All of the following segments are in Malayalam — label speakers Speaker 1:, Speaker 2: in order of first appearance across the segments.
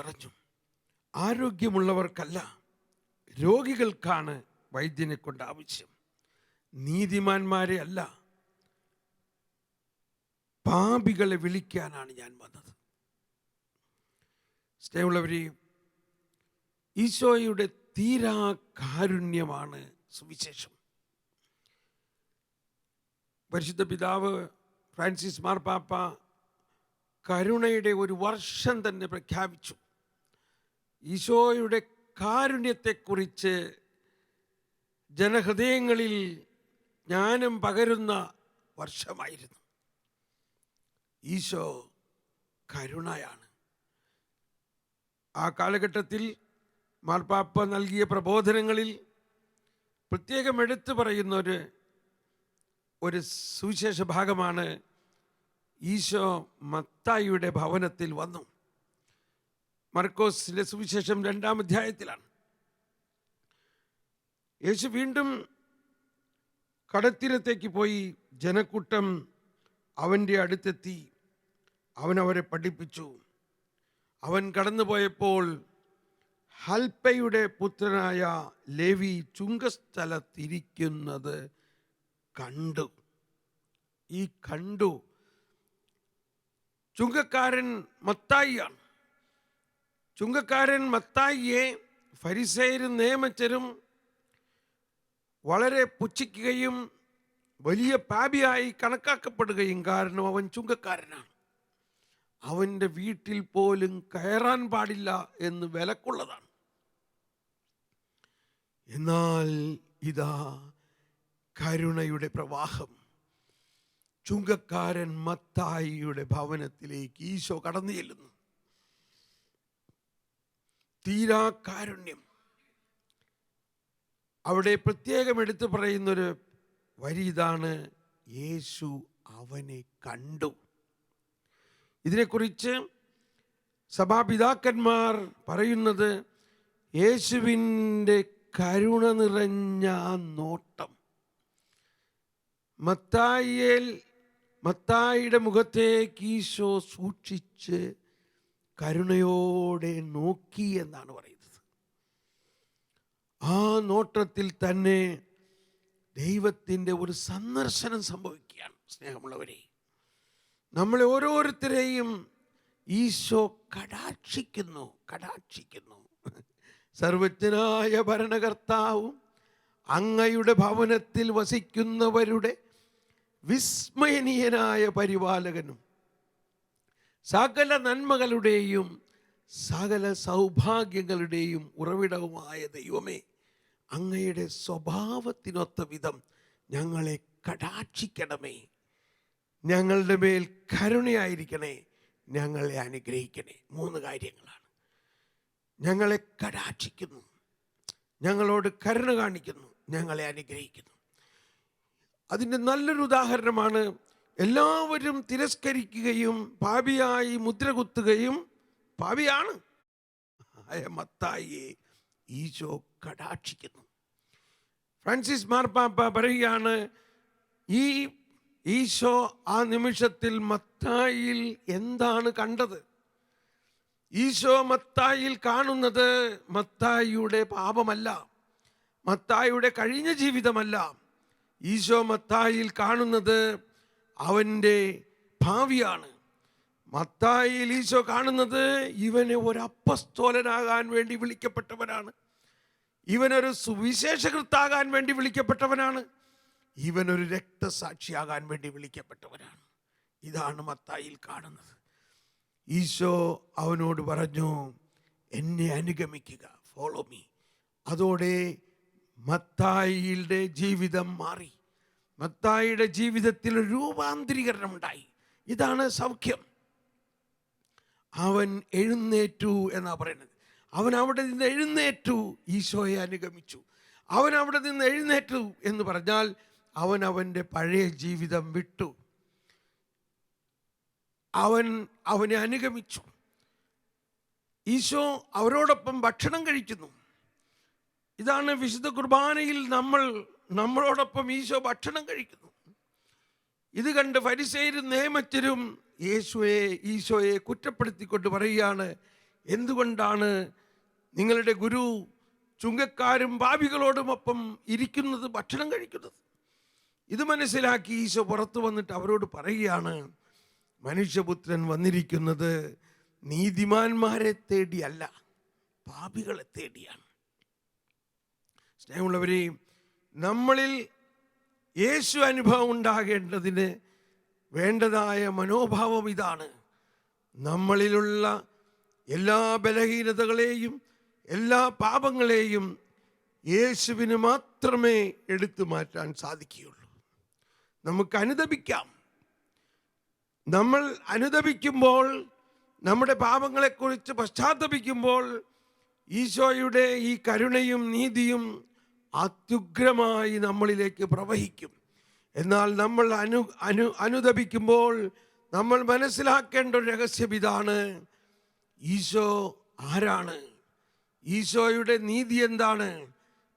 Speaker 1: പറഞ്ഞു ആരോഗ്യമുള്ളവർക്കല്ല രോഗികൾക്കാണ് വൈദ്യനെ കൊണ്ട് ആവശ്യം. നീതിമാന്മാരെ അല്ല പാപികളെ വിളിക്കാനാണ് ഞാൻ വന്നത്. സ്നേഹമുള്ളവരെ ഈശോയുടെ തീരാ കാരുണ്യമാണ് സുവിശേഷം. പരിശുദ്ധ പിതാവ് ഫ്രാൻസിസ് മാർപ്പാപ്പ കരുണയുടെ ഒരു വർഷം തന്നെ പ്രഖ്യാപിച്ചു. ഈശോയുടെ കാരുണ്യത്തെക്കുറിച്ച് ജനഹൃദയങ്ങളിൽ ജ്ഞാനം പകരുന്ന വർഷമായിരുന്നു. ഈശോ കരുണയാണ്. ആ കാലഘട്ടത്തിൽ മാർപ്പാപ്പ നൽകിയ പ്രബോധനങ്ങളിൽ പ്രത്യേകം എടുത്തു പറയുന്ന ഒരു ഒരു സുവിശേഷ ഭാഗമാണ് ഈശോ മത്തായിയുടെ ഭവനത്തിൽ വന്നു. മർക്കോസിന്റെ സുവിശേഷം രണ്ടാം അധ്യായത്തിലാണ്. യേശു വീണ്ടും കടത്തിരത്തേക്ക് പോയി ജനക്കൂട്ടം അവന്റെ അടുത്തെത്തി. അവൻ അവരെ പഠിപ്പിച്ചു. അവൻ കടന്നുപോയപ്പോൾ ഹൽപ്പയുടെ പുത്രനായ ലേവി ചുങ്കസ്ഥലത്തിരിക്കുന്നത് കണ്ടു. ഈ കണ്ടു. ചുങ്കക്കാരൻ മത്തായിയാണ്. ചുങ്കക്കാരൻ മത്തായിയെ ഫരിസേരും നിയമച്ചരും വളരെ പുച്ഛിക്കുകയും വലിയ പാപിയായി കണക്കാക്കപ്പെടുകയും കാരണം അവൻ ചുങ്കക്കാരനാണ്. അവന്റെ വീട്ടിൽ പോലും കയറാൻ പാടില്ല എന്ന് വിലക്കുള്ളതാണ്. എന്നാൽ ഇതാ കരുണയുടെ പ്രവാഹം. ചുങ്കക്കാരൻ മത്തായിയുടെ ഭവനത്തിലേക്ക് ഈശോ കടന്നു ചെല്ലുന്നു. തീരാ കാരുണ്യം അവിടെ പ്രത്യേകം എടുത്തു പറയുന്നൊരു വരി ഇതാണ് യേശു അവനെ കണ്ടു. ഇതിനെക്കുറിച്ച് സഭാപിതാക്കന്മാർ പറയുന്നത് യേശുവിന്റെ കരുണ നിറഞ്ഞ നോട്ടം. മത്തായിയേൽ മത്തായിയുടെ മുഖത്തേക്ക് ഈശോ സൂക്ഷിച്ച് കരുണയോടെ നോക്കി എന്നാണ് പറയുന്നത്. ആ നോട്ടത്തിൽ തന്നെ ദൈവത്തിന്റെ ഒരു സന്ദർശനം സംഭവിക്കുകയാണ് സ്നേഹമുള്ളവരെ. നമ്മളെ ഓരോരുത്തരെയും ഈശോ കടാക്ഷിക്കുന്നു കടാക്ഷിക്കുന്നു. സർവജ്ഞനായ ഭരണകർത്താവും അങ്ങയുടെ ഭവനത്തിൽ വസിക്കുന്നവരുടെ വിസ്മയനീയനായ പരിപാലകനും സകല നന്മകളുടെയും സകല സൗഭാഗ്യങ്ങളുടെയും ഉറവിടവുമായ ദൈവമേ അങ്ങയുടെ സ്വഭാവത്തിനൊത്ത വിധം ഞങ്ങളെ കടാക്ഷിക്കണമേ. ഞങ്ങളുടെ മേൽ കരുണയായിരിക്കണേ. ഞങ്ങളെ അനുഗ്രഹിക്കണേ. മൂന്ന് കാര്യങ്ങളാണ്. ഞങ്ങളെ കടാക്ഷിക്കുന്നു. ഞങ്ങളോട് കരുണ കാണിക്കുന്നു. ഞങ്ങളെ അനുഗ്രഹിക്കുന്നു. അതിന്റെ നല്ലൊരു ഉദാഹരണമാണ് എല്ലാവരും തിരസ്കരിക്കുകയും പാപിയായി മുദ്രകുത്തുകയും പാപിയാണ്. മത്തായിയെ ഈശോ കടാക്ഷിക്കുന്നു. ഫ്രാൻസിസ് മാർപ്പാപ്പ പറയുകയാണ് ഈ ഈശോ ആ നിമിഷത്തിൽ മത്തായിൽ എന്താണ് കണ്ടത്? ഈശോ മത്തായിൽ കാണുന്നത് മത്തായിയുടെ പാപമല്ല മത്തായിയുടെ കഴിഞ്ഞ ജീവിതമല്ല. ഈശോ മത്തായിൽ കാണുന്നത് അവന്റെ ഭാവിയാണ്. മത്തായി ഈശോ കാണുന്നത് ഇവനെ ഒരു അപ്പസ്തോലനാകാൻ വേണ്ടി വിളിക്കപ്പെട്ടവനാണ്. ഇവനൊരു സുവിശേഷകൃത്താകാൻ വേണ്ടി വിളിക്കപ്പെട്ടവനാണ്. ഇവനൊരു രക്തസാക്ഷിയാകാൻ വേണ്ടി വിളിക്കപ്പെട്ടവനാണ്. ഇതാണ് മത്തായിൽ കാണുന്നത്. ഈശോ അവനോട് പറഞ്ഞു എന്നെ അനുഗമിക്കുക ഫോളോ മീ അതോടെ മത്തായിയുടെ ജീവിതം മാറി. മത്തായിയുടെ ജീവിതത്തിൽ രൂപാന്തരീകരണം ഉണ്ടായി ഇതാണ് സൗഖ്യം. അവൻ എഴുന്നേറ്റു എന്നാ പറയുന്നത്. അവൻ അവിടെ നിന്ന് എഴുന്നേറ്റു ഈശോയെ അനുഗമിച്ചു. അവൻ അവിടെ നിന്ന് എഴുന്നേറ്റു എന്ന് പറഞ്ഞാൽ അവൻ അവന്റെ പഴയ ജീവിതം വിട്ടു. അവൻ അവനെ അനുഗമിച്ചു. ഈശോ അവരോടൊപ്പം ഭക്ഷണം കഴിക്കുന്നു. ഇതാണ് വിശുദ്ധ കുർബാനയിൽ നമ്മൾ നമ്മളോടൊപ്പം ഈശോ ഭക്ഷണം കഴിക്കുന്നു. ഇത് കണ്ട് ഫരിസേരും നിയമത്തിരും യേശുവെ ഈശോയെ കുറ്റപ്പെടുത്തിക്കൊണ്ട് പറയുകയാണ് എന്തുകൊണ്ടാണ് നിങ്ങളുടെ ഗുരു ചുങ്കക്കാരും ഭാവികളോടുമൊപ്പം ഇരിക്കുന്നത് ഭക്ഷണം കഴിക്കുന്നത്? ഇത് മനസ്സിലാക്കി ഈശോ പുറത്തു വന്നിട്ട് അവരോട് പറയുകയാണ് മനുഷ്യപുത്രൻ വന്നിരിക്കുന്നത് നീതിമാന്മാരെ തേടിയല്ല പാപികളെ തേടിയാണ്. സ്നേഹമുള്ളവരെ നമ്മളിൽ യേശു അനുഭവം ഉണ്ടാകേണ്ടതിന് വേണ്ടതായ മനോഭാവം ഇതാണ്. നമ്മളിലുള്ള എല്ലാ ബലഹീനതകളെയും എല്ലാ പാപങ്ങളെയും യേശുവിന് മാത്രമേ എടുത്തു മാറ്റാൻ സാധിക്കുകയുള്ളൂ. നമുക്ക് അനുദപിക്കാം. നമ്മൾ അനുദപിക്കുമ്പോൾ നമ്മുടെ പാപങ്ങളെക്കുറിച്ച് പശ്ചാത്തപിക്കുമ്പോൾ ഈശോയുടെ ഈ കരുണയും നീതിയും അത്യുഗ്രമായി നമ്മളിലേക്ക് പ്രവഹിക്കും. എന്നാൽ നമ്മൾ അനു അനു അനുദപിക്കുമ്പോൾ നമ്മൾ മനസ്സിലാക്കേണ്ട ഒരു രഹസ്യം ഇതാണ്. ഈശോ ആരാണ്? ഈശോയുടെ നീതി എന്താണ്?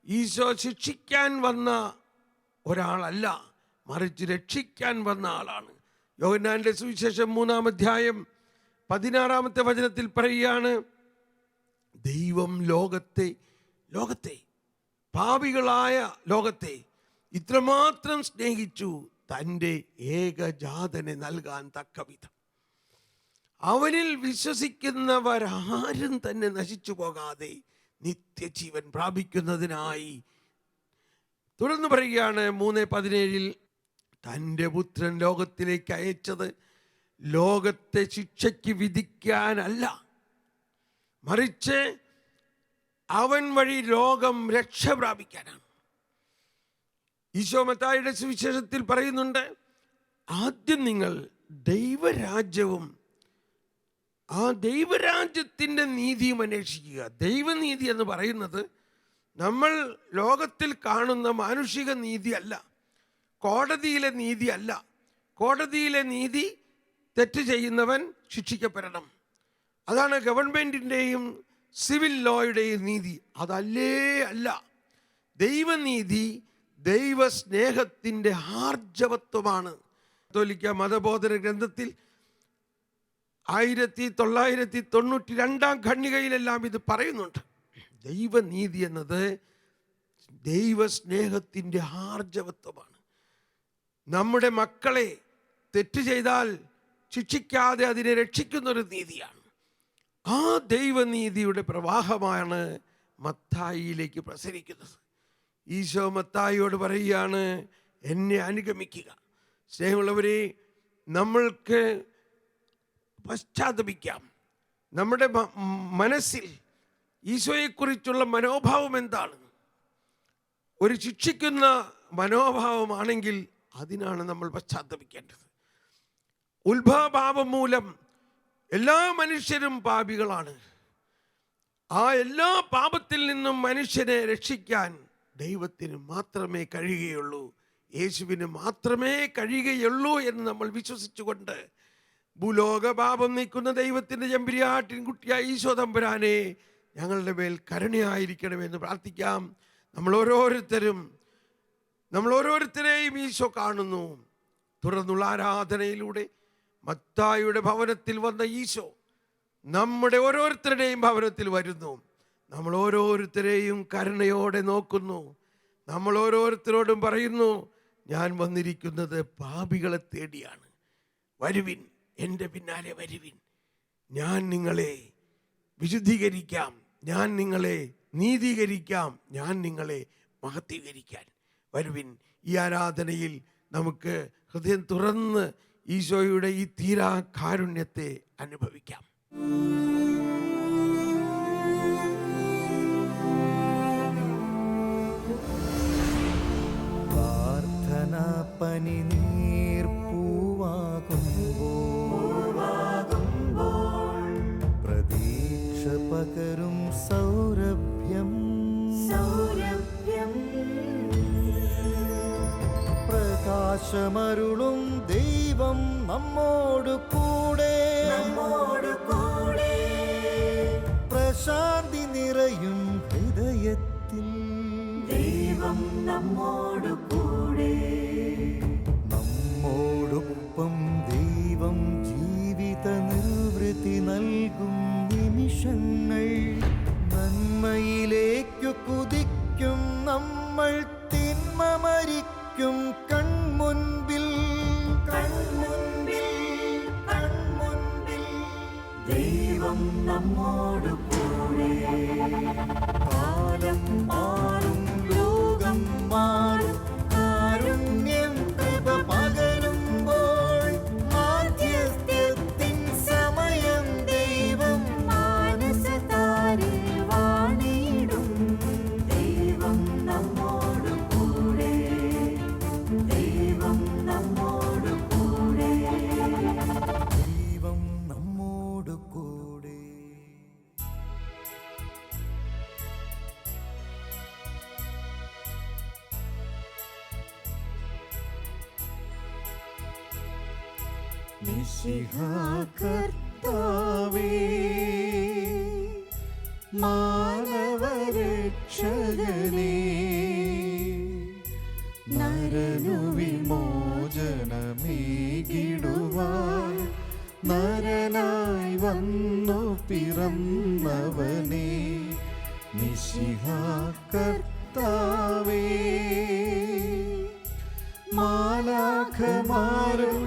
Speaker 1: ഈശോ ശിക്ഷിക്കാൻ വന്ന ഒരാളല്ല മറിച്ച് രക്ഷിക്കാൻ വന്ന ആളാണ്. യോഹന്നാന്റെ സുവിശേഷം മൂന്നാം അധ്യായം പതിനാറാമത്തെ വചനത്തിൽ പറയുകയാണ് ദൈവം ലോകത്തെ ലോകത്തെ പാപികളായ ലോകത്തെ ഇത്രമാത്രം സ്നേഹിച്ചു തന്റെ ഏകജാതനെ നൽകാൻ തക്ക വിധം അവനിൽ വിശ്വസിക്കുന്നവരാരും തന്നെ നശിച്ചു പോകാതെ നിത്യജീവൻ പ്രാപിക്കുന്നതിനായി തുടർന്ന് പറയുകയാണ് മൂന്ന് പതിനേഴിൽ തന്റെ പുത്രൻ ലോകത്തിലേക്ക് അയച്ചത് ലോകത്തെ ശിക്ഷയ്ക്ക് വിധിക്കാനല്ല മറിച്ച് അവൻ വഴി ലോകം രക്ഷ പ്രാപിക്കാനാണ്. ഈശോ മത്തായിയുടെ സുവിശേഷത്തിൽ പറയുന്നുണ്ട് ആദ്യം നിങ്ങൾ ദൈവരാജ്യവും ആ ദൈവരാജ്യത്തിന്റെ നീതിയും അന്വേഷിക്കുക. ദൈവനീതി എന്ന് പറയുന്നത് നമ്മൾ ലോകത്തിൽ കാണുന്ന മാനുഷിക നീതിയല്ല കോടതിയിലെ നീതിയല്ല കോടതിയിലെ നീതി തെറ്റ് ചെയ്യുന്നവൻ ശിക്ഷിക്കപ്പെടണം. അതാണ് ഗവൺമെന്റിന്റെയും സിവിൽ ലോയുടെയും നീതി അതല്ലേ അല്ല. ദൈവനീതി ദൈവസ്നേഹത്തിന്റെ ആർജവത്വമാണ്. കത്തോലിക്ക മതബോധന ഗ്രന്ഥത്തിൽ ആയിരത്തി തൊള്ളായിരത്തി തൊണ്ണൂറ്റി രണ്ടാം ഖണ്ണികയിലെല്ലാം ഇത് പറയുന്നുണ്ട്. ദൈവനീതി എന്നത് ദൈവസ്നേഹത്തിന്റെ ആർജവത്വമാണ്. നമ്മുടെ മക്കളെ തെറ്റ് ചെയ്താൽ ശിക്ഷിക്കാതെ അതിനെ രക്ഷിക്കുന്നൊരു നീതിയാണ്. ആ ദൈവനീതിയുടെ പ്രവാഹമാണ് മത്തായിയിലേക്ക് പ്രസരിക്കുന്നത്. ഈശോ മത്തായിയോട് പറയുകയാണ് എന്നെ അനുഗമിക്കുക. സ്നേഹമുള്ളവരെ നമ്മൾക്ക് പശ്ചാത്തപിക്കാം. നമ്മുടെ മനസ്സിൽ ഈശോയെക്കുറിച്ചുള്ള മനോഭാവം എന്താണ്? ഒരു ശിക്ഷിക്കുന്ന മനോഭാവമാണെങ്കിൽ അതിനാണ് നമ്മൾ പശ്ചാത്തപിക്കേണ്ടത്. ഉത്ഭവഭാവം മൂലം എല്ലാ മനുഷ്യരും പാപികളാണ്. ആ എല്ലാ പാപത്തിൽ നിന്നും മനുഷ്യനെ രക്ഷിക്കാൻ ദൈവത്തിന് മാത്രമേ കഴിയുകയുള്ളൂ. യേശുവിന് മാത്രമേ കഴിയുകയുള്ളൂ എന്ന് നമ്മൾ വിശ്വസിച്ചുകൊണ്ട് ഭൂലോക പാപം നീക്കുന്ന ദൈവത്തിന്റെ ചെമ്പിരിയാട്ടിൻകുട്ടിയായ ഈശോ തമ്പുരാനെ ഞങ്ങളുടെ മേൽ കരുണയായിരിക്കണമെന്ന് പ്രാർത്ഥിക്കാം. നമ്മൾ ഓരോരുത്തരും നമ്മൾ ഓരോരുത്തരെയും ഈശോ കാണുന്നു. തുടർന്നുള്ള ആരാധനയിലൂടെ മത്തായിയുടെ ഭവനത്തിൽ വന്ന ഈശോ നമ്മുടെ ഓരോരുത്തരുടെയും ഭവനത്തിൽ വരുന്നു. നമ്മൾ ഓരോരുത്തരെയും കരുണയോടെ നോക്കുന്നു. നമ്മൾ ഓരോരുത്തരോടും പറയുന്നു ഞാൻ വന്നിരിക്കുന്നത് പാപികളെ തേടിയാണ്. വരുവിൻ എന്റെ പിന്നാലെ വരുവിൻ. ഞാൻ നിങ്ങളെ വിശുദ്ധീകരിക്കാം. ഞാൻ നിങ്ങളെ നീതീകരിക്കാം. ഞാൻ നിങ്ങളെ മഹത്വീകരിക്കാൻ. വരുവിൻ ഈ ആരാധനയിൽ നമുക്ക് ഹൃദയം തുറന്ന് ഈശോയുടെ ഈ തീരാ കാരുണ്യത്തെ അനുഭവിക്കാം.
Speaker 2: പ്രാർത്ഥന പനി പ്രതീക്ഷ പകരും സൗരഭ്യം പ്രകാശമരുളും ദൈവം നമ്മോട് കൂടെ. പ്രശാന്തി നിറയും ഹൃദയത്തിൽ. ദൈവം നമ്മോട് കൂടെ. നമ്മോടൊപ്പം ദൈവം ജീവിത നിർവൃത്തി നൽകും നിമിഷ
Speaker 3: നിമിഷങ്ങൾ. നന്മയിലേക്കു കുതിക്കും നമ്മൾ തിന്മ മരിക്കും നമ്മോട് കൂടെ. കാലം മാറും നരനായി വന്നു പിറന്നവനെ. നിശിഹ കർത്താവേ. മാലാഖമാരുത്തു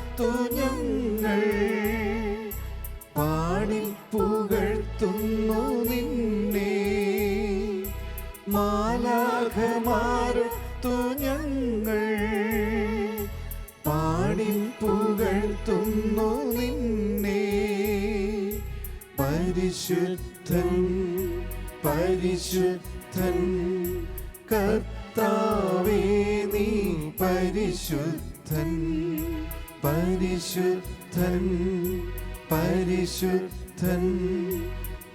Speaker 3: പരിശുദ്ധൻ കർത്താവേ നീ പരിശുദ്ധൻ. പരിശുദ്ധൻ പരിശുദ്ധൻ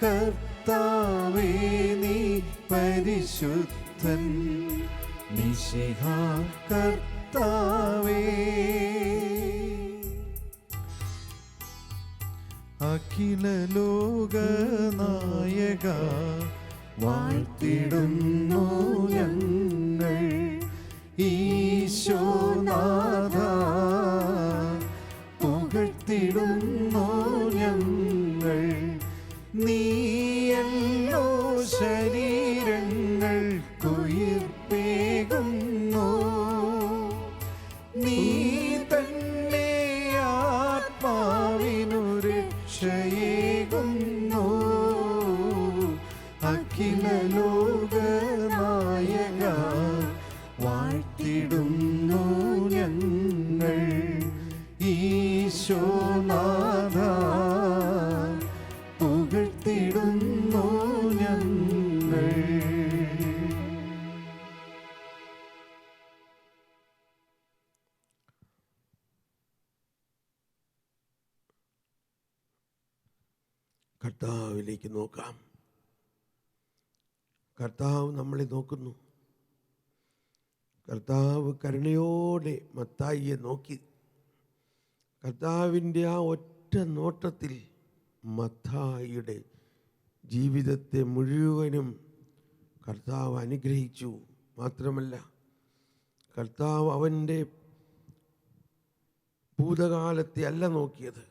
Speaker 3: കർത്താവേ നീ പരിശുദ്ധൻ. നിശിഹ കർത്താവേ. അഖില ലോക നായക വാഴ്ത്തിടുന്നു ഞങ്ങൾ. ഈശോനാഥ
Speaker 1: കർത്താവിലേക്ക് നോക്കാം. കർത്താവ് നമ്മളെ നോക്കുന്നു. കർത്താവ് കരുണയോടെ മത്തായിയെ നോക്കി. കർത്താവിന്റെ ആ ഒറ്റ നോട്ടത്തിൽ മത്തായിയുടെ ജീവിതത്തെ മുഴുവനും കർത്താവ് അനുഗ്രഹിച്ചു. മാത്രമല്ല കർത്താവ് അവന്റെ ഭൂതകാലത്തെ അല്ല നോക്കിയത്.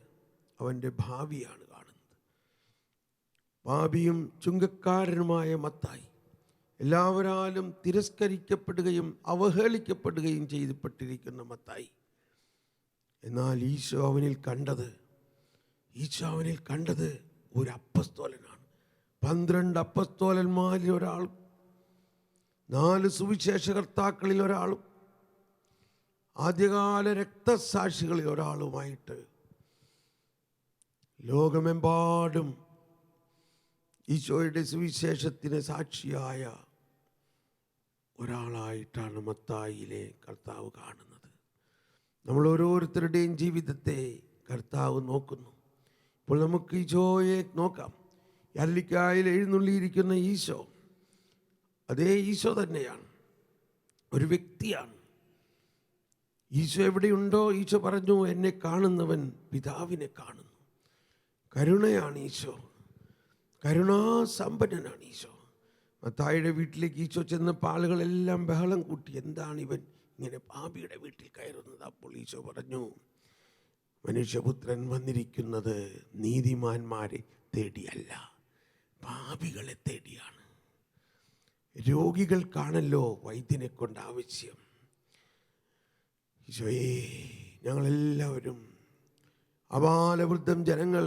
Speaker 1: അവന്റെ ഭാവിയാണ്. പാപിയും ചുങ്കക്കാരനുമായ മത്തായി എല്ലാവരാലും തിരസ്കരിക്കപ്പെടുകയും അവഹേളിക്കപ്പെടുകയും ചെയ്തപ്പെട്ടിരിക്കുന്ന മത്തായി. എന്നാൽ ഈശോ അവനിൽ കണ്ടത് ഈശോ അവനിൽ കണ്ടത് ഒരു അപ്പസ്തോലനാണ് പന്ത്രണ്ട് അപ്പസ്തോലന്മാരിൽ ഒരാളും നാല് സുവിശേഷകർത്താക്കളിൽ ഒരാളും ആദ്യകാല രക്തസാക്ഷികളിൽ ഒരാളുമായിട്ട് ലോകമെമ്പാടും ഈശോയുടെ സുവിശേഷത്തിന് സാക്ഷിയായ ഒരാളായിട്ടാണ് മത്തായിലെ കർത്താവ് കാണുന്നത്. നമ്മൾ ഓരോരുത്തരുടെയും ജീവിതത്തെ കർത്താവ് നോക്കുന്നു. ഇപ്പോൾ നമുക്ക് ഈശോയെ നോക്കാം. അല്ലിക്കായിൽ എഴുന്നള്ളിയിരിക്കുന്ന ഈശോ അതേ ഈശോ തന്നെയാണ്. ഒരു വ്യക്തിയാണ്. ഈശോ എവിടെയുണ്ടോ? ഈശോ പറഞ്ഞു എന്നെ കാണുന്നവൻ പിതാവിനെ കാണുന്നു. കരുണയാണ് ഈശോ. കരുണാസമ്പന്നനാണ് ഈശോ. മത്തായിയുടെ വീട്ടിലേക്ക് ഈശോ ചെന്നപ്പോൾ ആളുകളെല്ലാം ബഹളം കൂട്ടി എന്താണ് ഇവൻ ഇങ്ങനെ പാപിയുടെ വീട്ടിൽ കയറുന്നത്? അപ്പോൾ ഈശോ പറഞ്ഞു മനുഷ്യപുത്രൻ വന്നിരിക്കുന്നത് നീതിമാന്മാരെ തേടിയല്ല പാപികളെ തേടിയാണ്. രോഗികൾക്കാണല്ലോ വൈദ്യനെ കൊണ്ട് ആവശ്യം. ഈശോയേ ഞങ്ങളെല്ലാവരും അപാലവൃദ്ധം ജനങ്ങൾ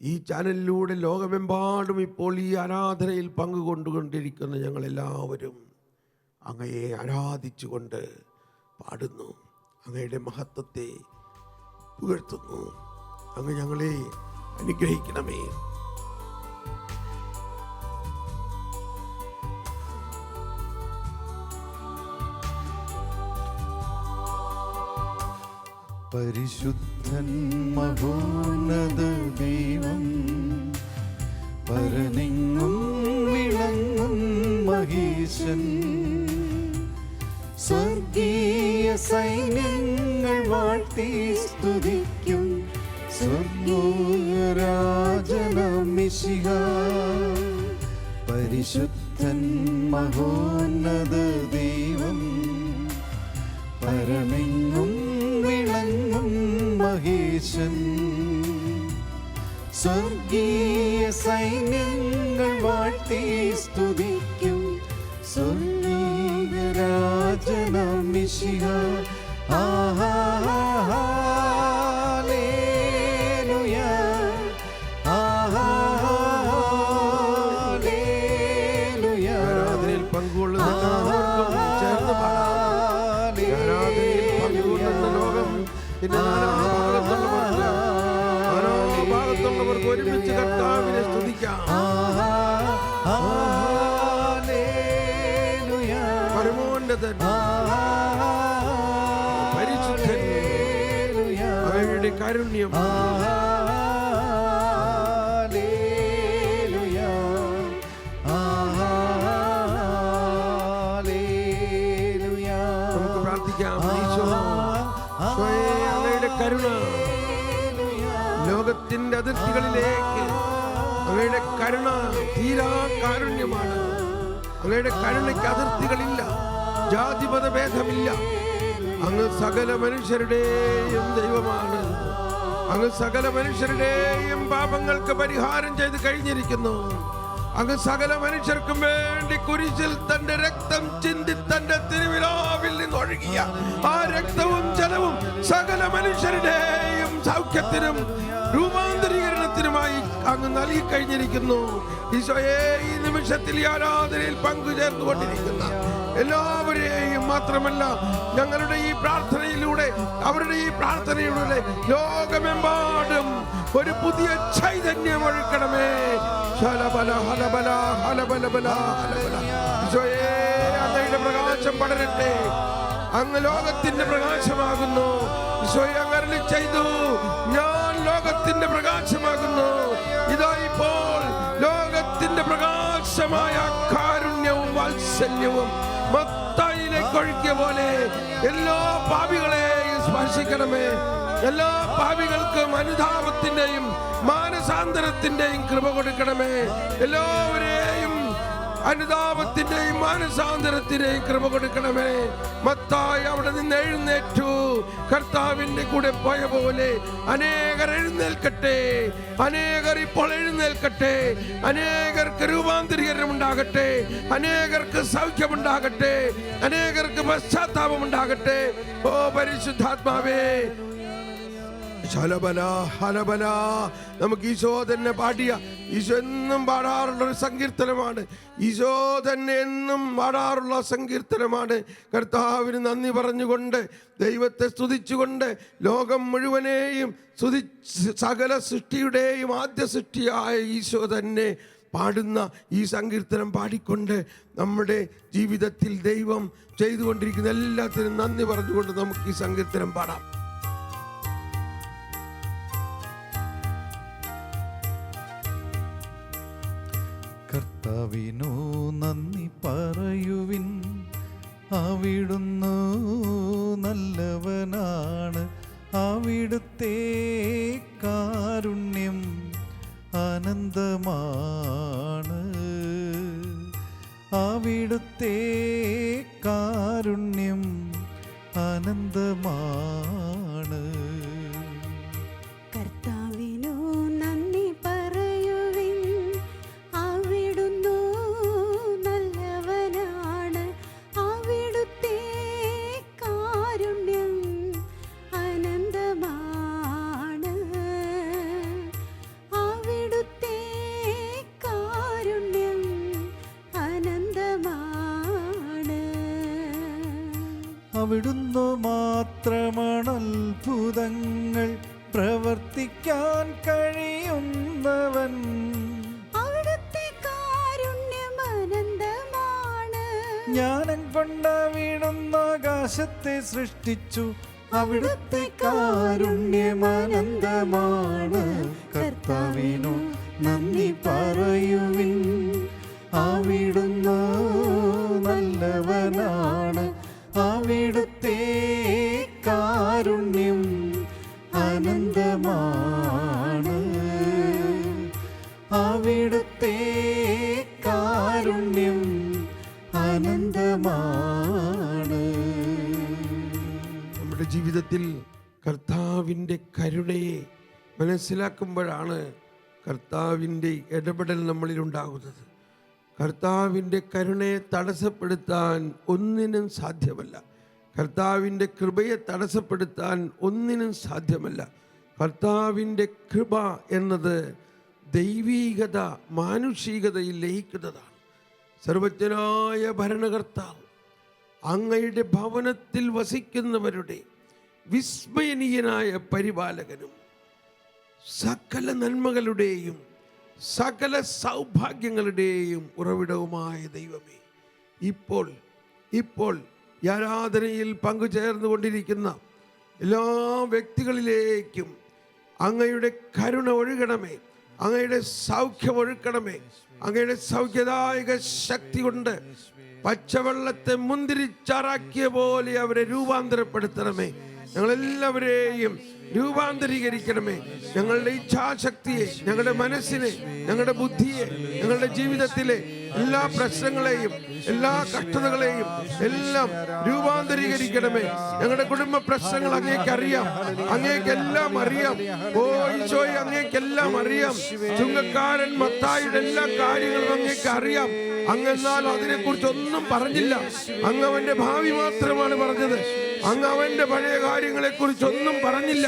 Speaker 1: ഈ ചാനലിലൂടെ ലോകമെമ്പാടും ഇപ്പോൾ ഈ ആരാധനയിൽ പങ്കുകൊണ്ടുകൊണ്ടിരിക്കുന്ന ഞങ്ങളെല്ലാവരും അങ്ങയെ ആരാധിച്ചുകൊണ്ട് പാടുന്നു അങ്ങയുടെ മഹത്വത്തെ പുകഴ്ത്തുന്നു അങ്ങ് ഞങ്ങളെ അനുഗ്രഹിക്കണമേ.
Speaker 3: പരിശുദ്ധൻ മഹോന്നത ദൈവം പരനിങ്ങും വിളങ്ങും മഹീശൻ. സ്വർഗീയ സൈന്യങ്ങൾ വാഴ്ത്തി സ്തുതിക്കും. സ്വർഗരാജനമിശിഹ പരിശുദ്ധൻ മഹോന്നത ദൈവം സ്വർഗീയ
Speaker 1: ഒരുമിച്ച് കർത്താവിനെ സ്തുതിക്കാം. പരമോന്നതൻ പരിശുദ്ധൻ. അവരുടെ കാരുണ്യം. ലോകത്തിന്റെ അതിർത്തികളിലേക്ക്. അവയുടെ കരുണ തീരാ കാരുണ്യമാണ്. അങ്ങയുടെ കരുണയ്ക്ക് അതിർത്തികളില്ല ജാതിമത ഭേദമില്ല. അങ്ങ് സകല മനുഷ്യരുടെയും ദൈവമാണ്. അങ്ങ് സകല മനുഷ്യരുടെയും പാപങ്ങൾക്ക് പരിഹാരം ചെയ്ത് കഴിഞ്ഞിരിക്കുന്നു. അങ്ങ് സകല മനുഷ്യർക്കും വേണ്ടി കുരിശിൽ തന്റെ രക്തം ചിന്തി തന്റെ തിരുവിലാവിൽ നിന്ന് ഒഴുകിയ ആ രക്തവും ജലവും സകല മനുഷ്യരുടെയും സൗഖ്യത്തിനും രൂപാന്തരീകരണത്തിനുമായി അങ്ങ് നൽകി കഴിഞ്ഞിരിക്കുന്നു ഈശോയെ ഈ നിമിഷത്തിൽ ഈ ആരാധനയിൽ പങ്കുചേർന്നുകൊണ്ടിരിക്കുന്ന എല്ലാവരെയും മാത്രമല്ല ഞങ്ങളുടെ ഈ പ്രാർത്ഥനയിലൂടെ അവരുടെ ഈ പ്രാർത്ഥനയിലൂടെ ലോകമെമ്പാടും ഒരു പുതിയ ചൈതന്യം ഒഴുക്കണമേ ഹലബല ഹലബല ഹലബല. ഈശോയെ അങ്ങയുടെ പ്രകാശം പടരട്ടെ. അങ്ങ് ലോകത്തിന്റെ പ്രകാശമാകുന്നു. ഈശോയെ അരുളി ചെയ്തു. ഞാൻ ലോകത്തിന്റെ പ്രകാശമാകുന്നു. ഇതാ ഇപ്പോൾ ലോകത്തിന്റെ പ്രകാശമായ കാരുണ്യവും വാത്സല്യവും മത്തായിലേക്ക് ഒഴുക്കിയ പോലെ എല്ലാ പാപികളെയും സ്പർശിക്കണമേ. എല്ലാ പാപികൾക്കും അനുതാപത്തിന്റെയും മാനസാന്തരത്തിന്റെയും കൃപ കൊടുക്കണമേ. എല്ലാവരെയും അനുതാപത്തിന്റെയും മാനസാന്തരത്തിന്റെയും കൃപ കൊടുക്കണമേ. മത്തായി അവിടെ നിന്ന് എഴുന്നേറ്റു. കർത്താവിന്റെ കൂടെ പോയ പോലെ അനേകർ എഴുന്നേൽക്കട്ടെ. അനേകർ ഇപ്പോൾ എഴുന്നേൽക്കട്ടെ. അനേകർക്ക് രൂപാന്തരീകരണം ഉണ്ടാകട്ടെ. അനേകർക്ക് സൗഖ്യമുണ്ടാകട്ടെ. അനേകർക്ക് പശ്ചാത്താപം ഉണ്ടാകട്ടെ ഓ പരിശുദ്ധാത്മാവേ നമുക്ക് ഈശോ തന്നെ പാടിയ ഈശോ എന്നും പാടാറുള്ള ഒരു സങ്കീർത്തനമാണ്. ഈശോ തന്നെ എന്നും പാടാറുള്ള സങ്കീർത്തനമാണ്. കർത്താവിന് നന്ദി പറഞ്ഞുകൊണ്ട് ദൈവത്തെ സ്തുതിച്ചുകൊണ്ട് ലോകം മുഴുവനെയും സ്തുതി സകല സൃഷ്ടിയുടെയും ആദ്യ സൃഷ്ടിയായ ഈശോ തന്നെ പാടുന്ന ഈ സങ്കീർത്തനം പാടിക്കൊണ്ട് നമ്മുടെ ജീവിതത്തിൽ ദൈവം ചെയ്തുകൊണ്ടിരിക്കുന്ന എല്ലാത്തിനും നന്ദി പറഞ്ഞുകൊണ്ട് നമുക്ക് ഈ സങ്കീർത്തനം പാടാം.
Speaker 3: കർത്താവിനു നന്ദി പറയുവിൻ. അവിടുന്നു നല്ലവനാണ്. അവിടുത്തെ കാരുണ്യം അനന്തമാണ്. അവിടുത്തെ കാരുണ്യം അനന്തമാണ്. സൃഷ്ടിച്ചു അവിടുത്തെ കാരുണ്യമാനന്ദമാണ്. കർത്താവിനു നന്ദി പറയുവിൻ.
Speaker 1: ആവിടുന്ന നല്ലവനാ മനസ്സിലാക്കുമ്പോഴാണ് കർത്താവിന്റെ ഇടപെടൽ നമ്മളിൽ ഉണ്ടാകുന്നത്. കർത്താവിന്റെ കരുണയെ തടസ്സപ്പെടുത്താൻ ഒന്നിനും സാധ്യമല്ല. കർത്താവിന്റെ കൃപയെ തടസ്സപ്പെടുത്താൻ ഒന്നിനും സാധ്യമല്ല. കർത്താവിന്റെ കൃപ എന്നത് ദൈവീകത മാനുഷികതയിൽ ലയിക്കുന്നതാണ്. സർവജ്ഞനായ ഭരണകർത്താവ് അങ്ങയുടെ ഭവനത്തിൽ വസിക്കുന്നവരുടെ വിസ്മയനീയനായ പരിപാലകനും സകല നന്മകളുടെയും സകല സൗഭാഗ്യങ്ങളുടെയും ഉറവിടവുമായ ദൈവമേ ഇപ്പോൾ ഇപ്പോൾ ആരാധനയിൽ പങ്കുചേർന്നുകൊണ്ടിരിക്കുന്ന എല്ലാ വ്യക്തികളിലേക്കും അങ്ങയുടെ കരുണ ഒഴുകണമേ അങ്ങയുടെ സൗഖ്യം ഒഴുക്കണമേ അങ്ങയുടെ സൗഖ്യദായക ശക്തി കൊണ്ട് പച്ചവെള്ളത്തെ മുന്തിരിച്ചാറാക്കിയ പോലെ അവരെ രൂപാന്തരപ്പെടുത്തണമേ. ഞങ്ങളെല്ലാവരെയും രൂപാന്തരീകരിക്കണമേ. ഞങ്ങളുടെ ഇച്ഛാശക്തിയെ ഞങ്ങളുടെ മനസ്സിനെ ഞങ്ങളുടെ ബുദ്ധിയെ ഞങ്ങളുടെ ജീവിതത്തിലെ എല്ലാ പ്രശ്നങ്ങളെയും എല്ലാ കഷ്ടതകളെയും എല്ലാം രൂപാന്തരീകരിക്കണമേ. ഞങ്ങളുടെ കുടുംബ പ്രശ്നങ്ങൾ അങ്ങേക്ക് അറിയാം. അങ്ങേക്ക് എല്ലാം അറിയാം. ഓ അങ്ങേക്കെല്ലാം അറിയാം. ചുങ്കക്കാരൻ മത്തായുടെ എല്ലാ കാര്യങ്ങളും അങ്ങേക്ക് അറിയാം. അങ്ങെന്നാൽ അതിനെക്കുറിച്ച് ഒന്നും പറഞ്ഞില്ല. അങ്ങ് അവന്റെ ഭാവി മാത്രമാണ് പറഞ്ഞത്. അങ്ങ് അവന്റെ പഴയ കാര്യങ്ങളെ കുറിച്ചൊന്നും പറഞ്ഞില്ല.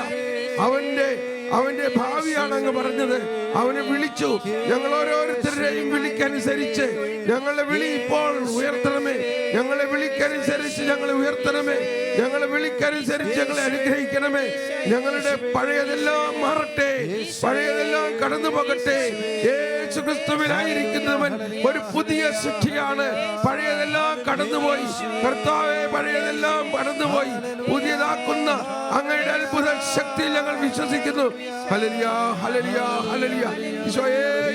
Speaker 1: അവന്റെ അവന്റെ ഭാവിയാണ് അങ്ങ് പറഞ്ഞത്. അവനെ വിളിച്ചു. ഞങ്ങൾ ഓരോരുത്തരുടെയും വിളിക്കനുസരിച്ച് ഞങ്ങളെ വിളി ഇപ്പോൾ ഉയർത്തണമേ. ഞങ്ങളെ വിളിക്കനുസരിച്ച് ഞങ്ങളെ ഉയർത്തണമേ. ഞങ്ങളെ വിളിക്കനുസരിച്ച് ഞങ്ങളെ അനുഗ്രഹിക്കണമേ. ഞങ്ങളുടെ പഴയതെല്ലാം മാറട്ടെ. പഴയതെല്ലാം കടന്നു പോകട്ടെ. ക്രിസ്തുവിനായിരിക്കുന്നവൻ ഒരു പുതിയ സൃഷ്ടിയാണ്. പഴയതെല്ലാം കടന്നുപോയി. കർത്താവെ പഴയതെല്ലാം കടന്നുപോയി. പുതിയതാക്കുന്ന അങ്ങയുടെ അത്ഭുത ശക്തിയിൽ ഞങ്ങൾ വിശ്വസിക്കുന്നു.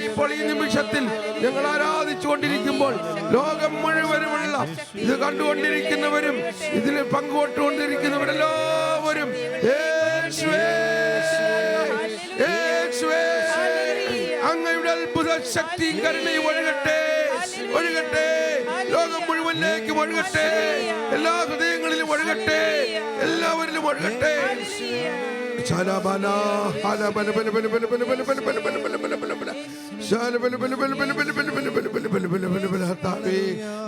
Speaker 1: ഇപ്പോൾ ഈ നിമിഷത്തിൽ ഞങ്ങൾ ആരാധിച്ചു കൊണ്ടിരിക്കുമ്പോൾ ലോകം മുഴുവനുമുള്ള ഇത് കണ്ടുകൊണ്ടിരിക്കുന്നവരും ഇതിൽ പങ്കുകൊണ്ടുകൊണ്ടിരിക്കുന്നവരെല്ലാവരും അങ്ങയുടെ അത്ഭുത ശക്തി കരുണയും ഒഴുകട്ടെ ഒഴുകട്ടെ. ലോകം മുഴുവനിലേക്ക് ഒഴുകട്ടെ എല്ലാ ഹൃദയങ്ങളിലും ഒഴുകട്ടെ എല്ലാവരിലും ഒഴുകട്ടെ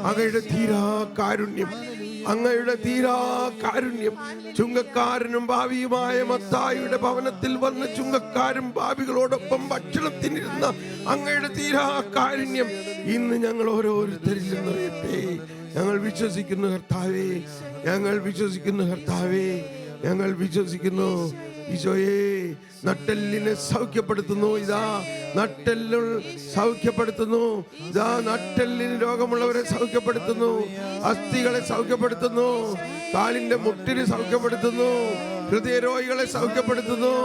Speaker 1: അങ്ങയുടെ തീരാ കാരുണ്യം അങ്ങയുടെ തീരാ കാരുണ്യം. ചുങ്കക്കാരനും ഭാവിയുമായ മത്തായിയുടെ ഭവനത്തിൽ വന്ന ചുങ്കക്കാരും ഭാവികളോടൊപ്പം ഭക്ഷണത്തിനിരുന്ന അങ്ങയുടെ തീരാ കാരുണ്യം. ഇന്ന് ഞങ്ങൾ ഓരോരുത്തരിലും നിറയട്ടെ ഞങ്ങൾ വിശ്വസിക്കുന്നു കർത്താവേ. ഞങ്ങൾ വിശ്വസിക്കുന്നു കർത്താവേ. ഞങ്ങൾ വിശ്വസിക്കുന്നു. ഈശോയെ നട്ടെല്ലിനെ സൗഖ്യപ്പെടുത്തുന്നു. ഇതാ നട്ടെല്ല് സൗഖ്യപ്പെടുത്തുന്നു. ഇതാ നട്ടെല്ലിന് രോഗമുള്ളവരെ സൗഖ്യപ്പെടുത്തുന്നു. അസ്ഥികളെ സൗഖ്യപ്പെടുത്തുന്നു. കാലിന്റെ മുട്ടിന് സൗഖ്യപ്പെടുത്തുന്നു. ഹൃദയരോഗികളെ സൗഖ്യപ്പെടുത്തുന്നു.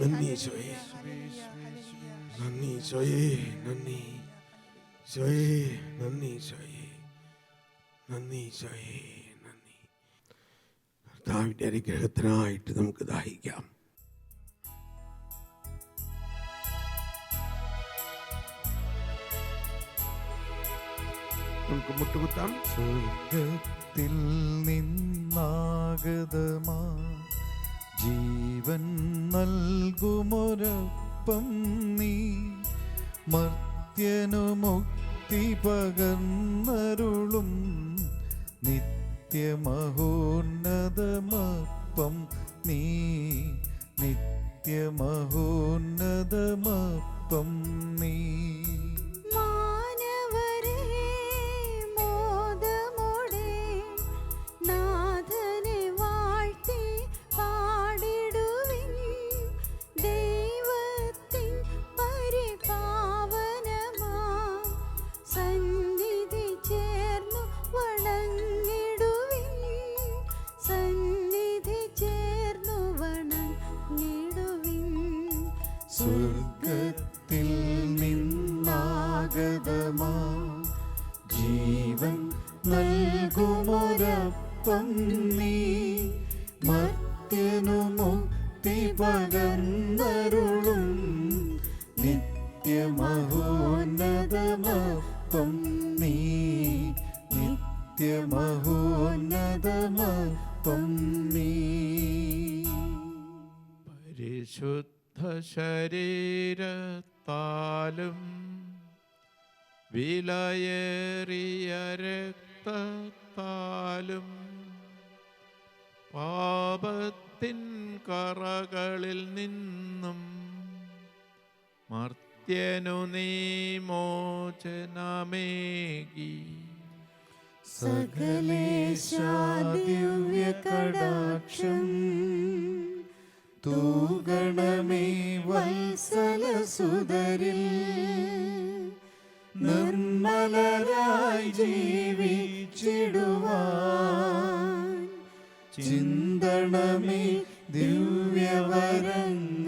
Speaker 1: നന്ദി ഈശോയെ. നന്ദി ഈശോയെ നന്ദി ഈശോയെ നന്ദി നന്ദി ഈശോയെ. കർത്താവിന്റെ അനുഗ്രഹത്തിനായിട്ട് നമുക്ക് ദാഹിക്കാം. നമുക്ക് മുട്ടുകുത്താം.
Speaker 3: സ്വർഗത്തിൽ നിന്നാഗതമാ ജീവൻ നൽകുമൊരപ്പം നീ. മർത്യനു മുക്തി പകർന്നരുളും നിത്യമഹോന്നതമപ്പം നീ നിത്യമഹോന്നതമപ്പം നിത്യമഹോന്നതമപ്പം നീ
Speaker 4: പരിശുദ്ധ ശരീരത്താലും വിലയേറിയ രക്തത്താലും പാപത്തിൻ കറകളിൽ നിന്നും മർത്യനു നീ മോചനമേകി.
Speaker 3: സകലേശാദിവ്യ കടാക്ഷം തൂഗണമേ വത്സല സുതരിൽ നിർമ്മലരായി ജീവിച്ചിടുവാൻ. ചിന്തണമേ ദിവ്യവരങ്ങൾ.